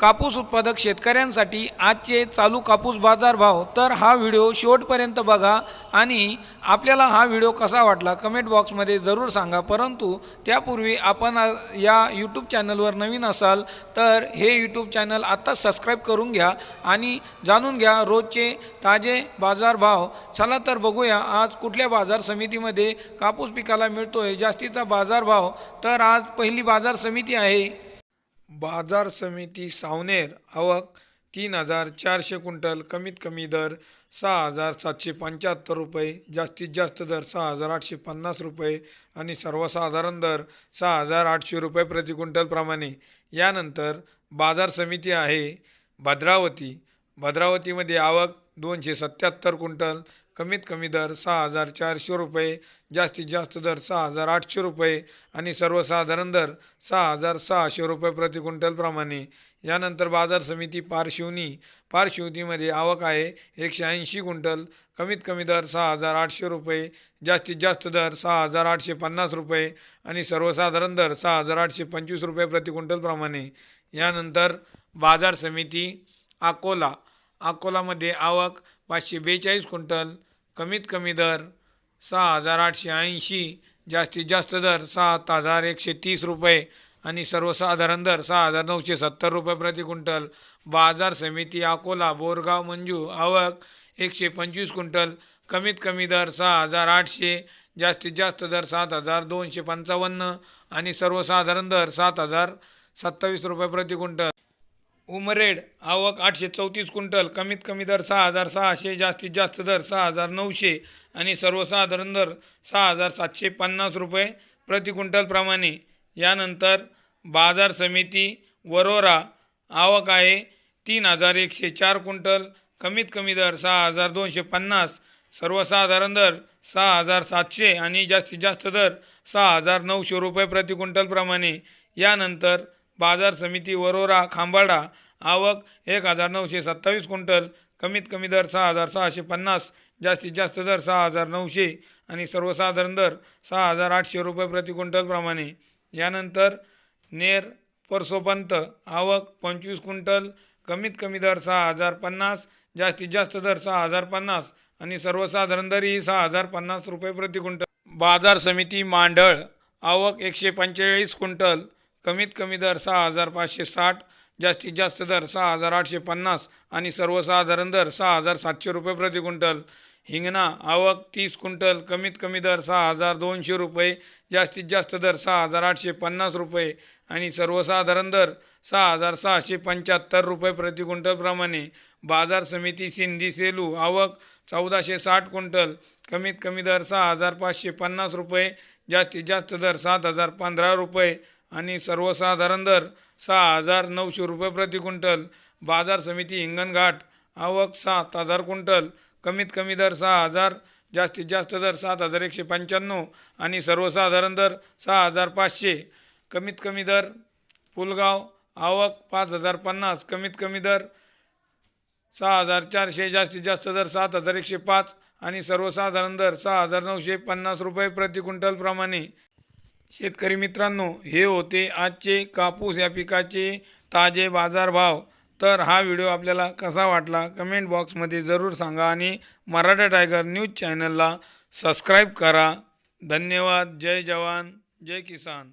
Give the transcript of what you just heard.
कापूस उत्पादक शेतकऱ्यांसाठी आजचे चालू कापूस बाजार भाव. तर हा व्हिडिओ शेवटपर्यंत बघा आणि आपल्याला हा व्हिडिओ कसा वाटला कमेंट बॉक्समध्ये जरूर सांगा. परंतु त्यापूर्वी आपण या यूट्यूब चॅनलवर नवीन असाल तर हे यूट्यूब चॅनल आत्ताच सबस्क्राईब करून घ्या आणि जाणून घ्या रोजचे ताजे बाजार भाव. चला तर बघूया आज कुठल्या बाजार समितीमध्ये कापूस पिकाला मिळतोय जास्तीचा बाजार भाव. तर आज पहिली बाजार समिती आहे बाजार समिती सावनेर आवक तीन हजार चारशे क्विंटल कमीत कमी दर सहा हजार सातशे पंच्याहत्तर रुपये जास्तीत जास्त दर सहा हजार आठशे पन्नास रुपये आणि सर्वसाधारण दर सहा हजार आठशे रुपये प्रति क्विंटलप्रमाणे यानंतर बाजार समिती आहे भद्रावती. भद्रावतीमध्ये आवक दोनशे सत्याहत्तर क्विंटल कमीत कमी दर सहा हजार चारशे रुपये जास्तीत जास्त दर सहा हजार आठशे रुपये आणि सर्वसाधारण दर सहा हजार सहाशे रुपये प्रति क्विंटलप्रमाणे यानंतर बाजार समिती पारशिवनी पारशिवनीमध्ये आवक आहे एकशे ऐंशी क्विंटल कमीत कमी दर सहा हजार आठशे रुपये जास्तीत जास्त दर सहा हजार आठशे पन्नास रुपये आणि सर्वसाधारण दर सहा हजार आठशे पंचवीस रुपये प्रति क्विंटल यानंतर बाजार समिती अकोला अकोलामध्ये आवक पाचशे बेचाळीस क्विंटल कमीत कमी दर सहा हजार आठशे ऐंशी जास्तीत जास्त दर सात हजार एकशे तीस रुपये आणि सर्वसाधारण दर सहा हजार नऊशे सत्तर रुपये प्रति क्विंटल. बाजार समिती अकोला बोरगाव मंजू आवक एकशे पंचवीस क्विंटल. कमीत कमी दर सहा हजार आठशे जास्तीत जास्त दर सात हजार दोनशे पंचावन्न आणि सर्वसाधारण दर सात हजार सत्तावीस रुपये प्रति क्विंटल. उमरेड आवक आठशे चौतीस क्विंटल कमीत कमी दर सहा हजार सहाशे जास्तीत जास्त दर सहा हजार नऊशे आणि सर्वसाधारण दर सहा हजार सातशे पन्नास रुपये प्रति क्विंटलप्रमाणे यानंतर बाजार समिती वरोरा आवक आहे तीन हजार एकशे चार क्विंटल कमीत कमी दर सहा हजार दोनशे पन्नास सर्वसाधारण दर सहा हजार सातशे आणि जास्तीत जास्त दर सहा हजार नऊशे रुपये प्रति क्विंटलप्रमाणे यानंतर बाजार समिती वरोरा खांबाडा आवक एक हजार नऊशे सत्तावीस क्विंटल कमीत कमी दर सहा हजार सहाशे पन्नास जास्तीत जास्त दर सहा हजार नऊशे आणि सर्वसाधारण दर सहा हजार आठशे रुपये प्रति क्विंटलप्रमाणे यानंतर नेर परसोपंत आवक पंचवीस क्विंटल कमीत कमी दर सहा हजार पन्नास जास्तीत जास्त दर सहा हजार पन्नास आणि सर्वसाधारण दरही सहा हजार पन्नास रुपये प्रति क्विंटल. बाजार समिती मांडळ आवक एकशे पंचेचाळीस क्विंटल कमीत कमी दर सहा हजार पाचशे साठ जास्तीत जास्त दर सहा हजार आठशे पन्नास आणि सर्वसाधारण दर सहा हजार सातशे रुपये प्रति क्विंटल. हिंगणा आवक तीस क्विंटल कमीत कमी दर सहा हजार दोनशे रुपये जास्तीत जास्त दर सहा हजार आठशे पन्नास रुपये आणि सर्वसाधारण दर सहा हजार सहाशे पंच्याहत्तर रुपये प्रति क्विंटलप्रमाणे बाजार समिती सिंधी सेलू आवक चौदाशे साठ क्विंटल कमीत कमी दर सहा हजार पाचशे पन्नास रुपये जास्तीत जास्त दर सात हजार पंधरा रुपये आणि सर्वसाधारण दर सहा हजार नऊशे रुपये प्रति क्विंटल. बाजार समिती हिंगणघाट आवक सात हजार क्विंटल. कमीत कमी दर सहा हजार जास्तीत जास्त दर सात हजार एकशे पंच्याण्णव आणि सर्वसाधारण दर सहा हजार पाचशे. कमीत कमी दर पुलगाव आवक पाच हजार पन्नास. कमीत कमी दर सहा हजार चारशे जास्तीत जास्त दर सात हजार एकशे पाच आणि सर्वसाधारण दर सहा हजार नऊशे पन्नास रुपये प्रति क्विंटलप्रमाणे शेतकरी मित्रांनो हे होते आजचे कापूस या पिकाचे ताजे बाजारभाव. तर हा व्हिडिओ आपल्याला कसा वाटला कमेंट बॉक्समध्ये जरूर सांगा आणि मराठा टायगर न्यूज चॅनलला सबस्क्राईब करा. धन्यवाद. जय जवान. जय किसान.